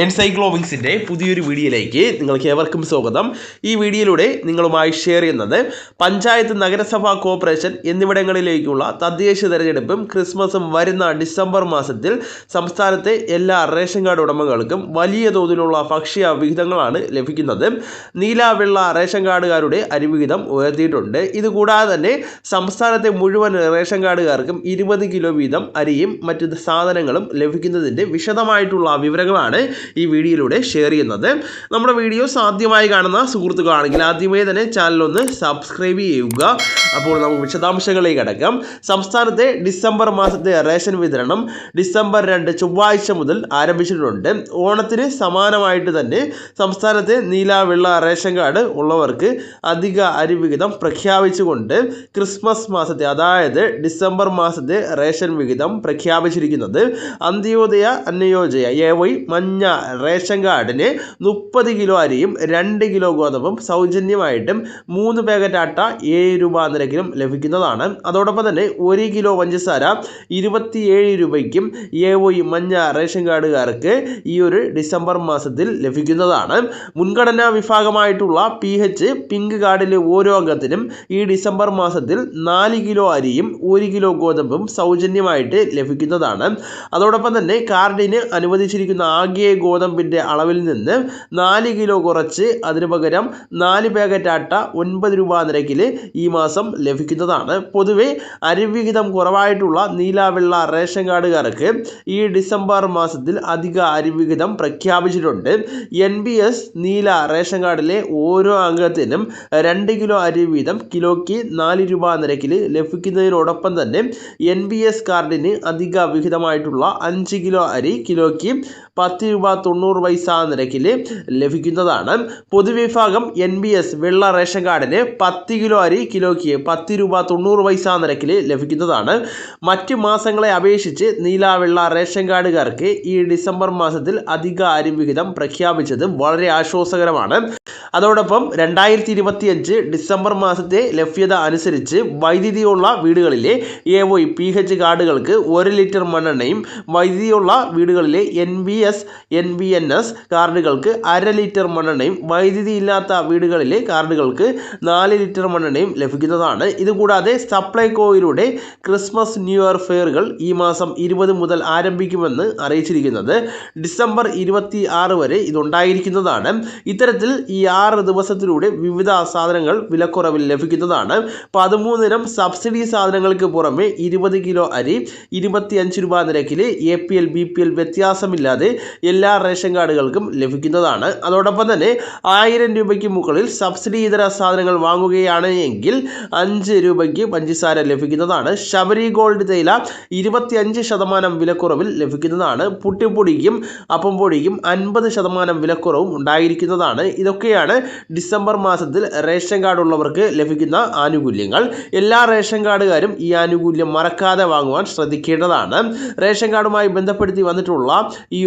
എൻസൈക്ലോവിങ്സിന്റെ പുതിയൊരു വീഡിയോയിലേക്ക് നിങ്ങൾക്ക് ഏവർക്കും സ്വാഗതം. ഈ വീഡിയോയിലൂടെ നിങ്ങളുമായി ഷെയർ ചെയ്യുന്നത് പഞ്ചായത്ത് നഗരസഭാ കോർപ്പറേഷൻ എന്നിവിടങ്ങളിലേക്കുള്ള തദ്ദേശ തെരഞ്ഞെടുപ്പും ക്രിസ്മസും വരുന്ന ഡിസംബർ മാസത്തിൽ സംസ്ഥാനത്തെ എല്ലാ റേഷൻ കാർഡ് ഉടമകൾക്കും വലിയ തോതിലുള്ള ഭക്ഷ്യ വിഹിതങ്ങളാണ് ലഭിക്കുന്നത്. നീല വെള്ള റേഷൻ കാർഡുകാരുടെ അരിവിഹിതം ഉയർത്തിയിട്ടുണ്ട്. ഇതുകൂടാതെ തന്നെ സംസ്ഥാനത്തെ മുഴുവൻ റേഷൻ കാർഡുകാർക്കും ഇരുപത് കിലോ വീതം അരിയും മറ്റ് സാധനങ്ങളും ലഭിക്കുന്നതിന്റെ വിശദമായിട്ടുള്ള വിവരങ്ങളാണ് ഈ വീഡിയോയിലൂടെ ഷെയർ ചെയ്യുന്നത്. നമ്മുടെ വീഡിയോസ് ആദ്യമായി കാണുന്ന സുഹൃത്തുക്കളാണെങ്കിൽ ആദ്യമേ തന്നെ ചാനലൊന്ന് സബ്സ്ക്രൈബ് ചെയ്യുക. അപ്പോൾ നമുക്ക് വിശദാംശങ്ങളിലേക്ക് അടക്കാം സംസ്ഥാനത്തെ ഡിസംബർ മാസത്തെ റേഷൻ വിതരണം ഡിസംബർ രണ്ട് ചൊവ്വാഴ്ച മുതൽ ആരംഭിച്ചിട്ടുണ്ട്. ഓണത്തിന് സമാനമായിട്ട് തന്നെ സംസ്ഥാനത്തെ നീല വെള്ള റേഷൻ കാർഡ് ഉള്ളവർക്ക് അധിക അരിവിഹിതം പ്രഖ്യാപിച്ചുകൊണ്ട് ക്രിസ്മസ് മാസത്തെ അതായത് ഡിസംബർ മാസത്തെ റേഷൻ വിഹിതം പ്രഖ്യാപിച്ചിരിക്കുന്നത്. അന്ത്യോദയ അന്നയോജയ എ വൈ മഞ്ഞ റേഷൻ കാർഡിന് മുപ്പത് കിലോ അരിയും രണ്ട് കിലോ ഗോതമ്പും സൗജന്യമായിട്ടും മൂന്ന് പാക്കറ്റ് ആട്ട ഏഴ് രൂപ നിരക്കിലും ലഭിക്കുന്നതാണ്. അതോടൊപ്പം തന്നെ ഒരു കിലോ പഞ്ചസാര ഇരുപത്തിയേഴ് രൂപയ്ക്കും എ ഒ മഞ്ഞ റേഷൻ കാർഡുകാർക്ക് ഈ ഒരു ഡിസംബർ മാസത്തിൽ ലഭിക്കുന്നതാണ്. മുൻഗണനാ വിഭാഗമായിട്ടുള്ള പി എച്ച് പിങ്ക് കാർഡിലെ ഓരോ അംഗത്തിനും ഈ ഡിസംബർ മാസത്തിൽ നാല് കിലോ അരിയും ഒരു കിലോ ഗോതമ്പും സൗജന്യമായിട്ട് ലഭിക്കുന്നതാണ്. അതോടൊപ്പം തന്നെ കാർഡിന് അനുവദിച്ചിരിക്കുന്ന ആകെ ഗോതമ്പിന്റെ അളവിൽ നിന്ന് നാല് കിലോ കുറച്ച്. അതിനു പകരം നാല് പാക്കറ്റ് ആട്ട ഒൻപത് രൂപ നിരക്കിൽ ഈ മാസം ലഭിക്കുന്നതാണ്. പൊതുവെ അരിവിഹിതം കുറവായിട്ടുള്ള നീലാവെള്ള റേഷൻ കാർഡുകാർക്ക് ഈ ഡിസംബർ മാസത്തിൽ അധിക അരിവിഹിതം പ്രഖ്യാപിച്ചിട്ടുണ്ട്. എൻ ബി എസ് നീല റേഷൻ കാർഡിലെ ഓരോ അംഗത്തിനും രണ്ട് കിലോ അരി വീതം കിലോയ്ക്ക് നാല് രൂപ നിരക്കിൽ ലഭിക്കുന്നതിനോടൊപ്പം തന്നെ എൻ ബി എസ് കാർഡിന് അധിക വിഹിതമായിട്ടുള്ള അഞ്ച് കിലോ അരി കിലോയ്ക്ക് പത്ത് രൂപ തൊണ്ണൂറ് പൈസ നിരക്കിൽ ലഭിക്കുന്നതാണ്. പൊതുവിഭാഗം എൻ ബി എസ് വെള്ള റേഷൻ കാർഡിന് പത്ത് കിലോ അരി കിലോയ്ക്ക് പത്ത് രൂപ തൊണ്ണൂറ് പൈസ നിരക്കിൽ ലഭിക്കുന്നതാണ്. മറ്റ് മാസങ്ങളെ അപേക്ഷിച്ച് നീല വെള്ള റേഷൻ കാർഡുകാർക്ക് ഈ ഡിസംബർ മാസത്തിൽ അധിക അരി വിഹിതം പ്രഖ്യാപിച്ചത് വളരെ ആശ്വാസകരമാണ്. അതോടൊപ്പം രണ്ടായിരത്തി ഇരുപത്തിയഞ്ച് ഡിസംബർ മാസത്തെ ലഭ്യത അനുസരിച്ച് വൈദ്യുതിയുള്ള വീടുകളിലെ എ ഒ പി എച്ച് കാർഡുകൾക്ക് ഒരു ലിറ്റർ മണ്ണെണ്ണയും വൈദ്യുതിയുള്ള വീടുകളിലെ N B S N B N S കാർഡുകൾക്ക് അര ലിറ്റർ മണ്ണെണ്ണയും വൈദ്യുതി ഇല്ലാത്ത വീടുകളിലെ കാർഡുകൾക്ക് നാല് ലിറ്റർ മണ്ണെണ്ണയും ലഭിക്കുന്നതാണ്. ഇതുകൂടാതെ സപ്ലൈകോയിലൂടെ ക്രിസ്മസ് ന്യൂ ഇയർ ഫെയറുകൾ ഈ മാസം ഇരുപത് മുതൽ ആരംഭിക്കുമെന്ന് അറിയിച്ചിരിക്കുന്നത്. ഡിസംബർ ഇരുപത്തി ആറ് വരെ ഇതുണ്ടായിരിക്കുന്നതാണ്. ഇത്തരത്തിൽ ഈ ആറ് ദിവസത്തിലൂടെ വിവിധ സാധനങ്ങൾ വിലക്കുറവിൽ ലഭിക്കുന്നതാണ്. പതിമൂന്നിനം സബ്സിഡി സാധനങ്ങൾക്ക് പുറമെ ഇരുപത് കിലോ അരി ഇരുപത്തിയഞ്ച് രൂപ നിരക്കിൽ A P L B P L വ്യത്യാസമില്ലാതെ എല്ലാ റേഷൻ കാർഡുകൾക്കും ലഭിക്കുന്നതാണ്. അതോടൊപ്പം തന്നെ ആയിരം രൂപയ്ക്ക് മുകളിൽ സബ്സിഡി ഇതര സാധനങ്ങൾ വാങ്ങുകയാണ് എങ്കിൽ അഞ്ച് രൂപയ്ക്ക് പഞ്ചസാര ലഭിക്കുന്നതാണ്. ശബരി ഗോൾഡ് തേയില ഇരുപത്തിയഞ്ച് ശതമാനം വിലക്കുറവിൽ ലഭിക്കുന്നതാണ്. പുട്ടിപ്പൊടിക്കും അപ്പം പൊടിക്കും അൻപത് ശതമാനം വിലക്കുറവും ഉണ്ടായിരിക്കുന്നതാണ്. ഇതൊക്കെയാണ് ഡിസംബർ മാസത്തിൽ റേഷൻ കാർഡ് ഉള്ളവർക്ക് ലഭിക്കുന്ന ആനുകൂല്യങ്ങൾ. എല്ലാ റേഷൻ കാർഡുകാരും ഈ ആനുകൂല്യം മറക്കാതെ വാങ്ങുവാൻ ശ്രദ്ധിക്കേണ്ടതാണ്. റേഷൻ കാർഡുമായി ബന്ധപ്പെടുത്തി വന്നിട്ടുള്ള ഈ